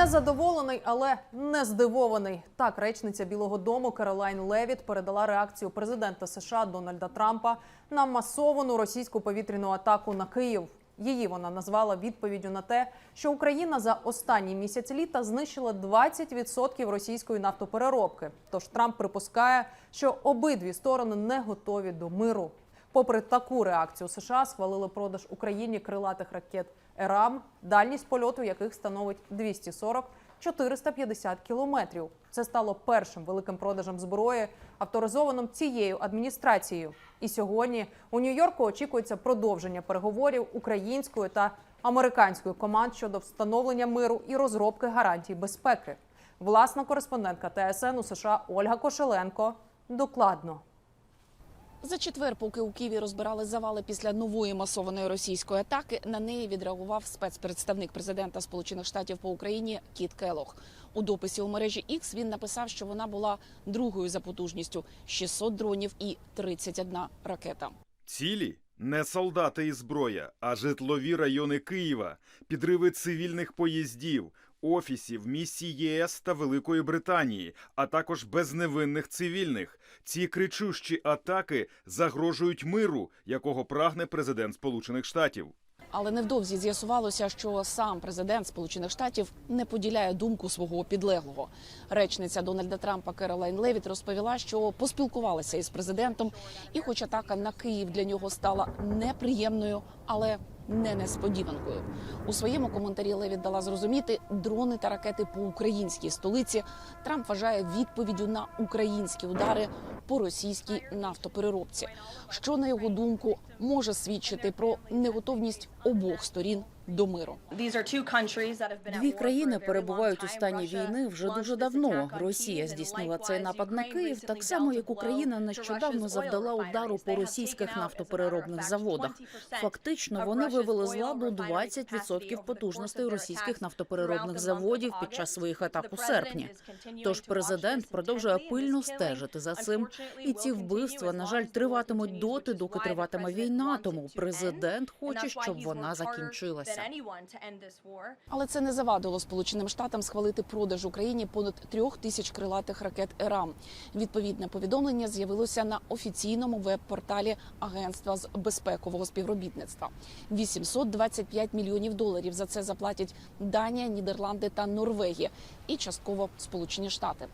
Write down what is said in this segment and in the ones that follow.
Незадоволений, але не здивований. Так, речниця Білого Дому Каролайн Левіт передала реакцію президента США Дональда Трампа на масовану російську повітряну атаку на Київ. Її вона назвала відповіддю на те, що Україна за останній місяць літа знищила 20% російської нафтопереробки. Тож Трамп припускає, що обидві сторони не готові до миру. Попри таку реакцію, США схвалили продаж Україні крилатих ракет ЕРАМ, дальність польоту яких становить 240-450 кілометрів. Це стало першим великим продажем зброї, авторизованим цією адміністрацією. І сьогодні у Нью-Йорку очікується продовження переговорів української та американської команд щодо встановлення миру і розробки гарантій безпеки. Власна кореспондентка ТСН у США Ольга Кошеленко докладно. За четвер, поки у Києві розбирали завали після нової масованої російської атаки, на неї відреагував спецпредставник президента Сполучених Штатів по Україні Кіт Келох. У дописі у мережі X він написав, що вона була другою за потужністю 600 дронів і 31 ракета. Цілі не солдати і зброя, а житлові райони Києва, підриви цивільних поїздів, офісів, місій ЄС та Великої Британії, а також безневинних цивільних. Ці кричущі атаки загрожують миру, якого прагне президент Сполучених Штатів. Але невдовзі з'ясувалося, що сам президент Сполучених Штатів не поділяє думку свого підлеглого. Речниця Дональда Трампа Керолайн Левіт розповіла, що поспілкувалася із президентом, і, хоч атака на Київ для нього стала неприємною, але не несподіванкою. У своєму коментарі леві дала зрозуміти, дрони та ракети по українській столиці Трамп вважає відповіддю на українські удари по російській нафтопереробці, що на його думку може свідчити про неготовність обох сторін до миру. Дві країни перебувають у стані війни вже дуже давно. Росія здійснила цей напад на Київ, так само як Україна нещодавно завдала удару по російських нафтопереробних заводах. Фактично, вони вивели з ладу 20% потужностей російських нафтопереробних заводів під час своїх атак у серпні. Тож президент продовжує пильно стежити за цим. І ці вбивства, на жаль, триватимуть доти, доки триватиме війна. Тому президент хоче, щоб вона закінчилася. Але це не завадило Сполученим Штатам схвалити продаж Україні понад трьох тисяч крилатих ракет ЕРАМ. Відповідне повідомлення з'явилося на офіційному веб-порталі Агентства з безпекового співробітництва. 825 мільйонів доларів за це заплатять Данія, Нідерланди та Норвегія і частково Сполучені Штати.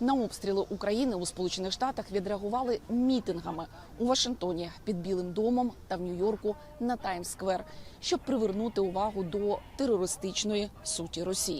На обстріли України у Сполучених Штатах відреагували мітингами у Вашингтоні під Білим домом та в Нью-Йорку на Таймс-сквер, щоб привернути увагу до терористичної суті Росії.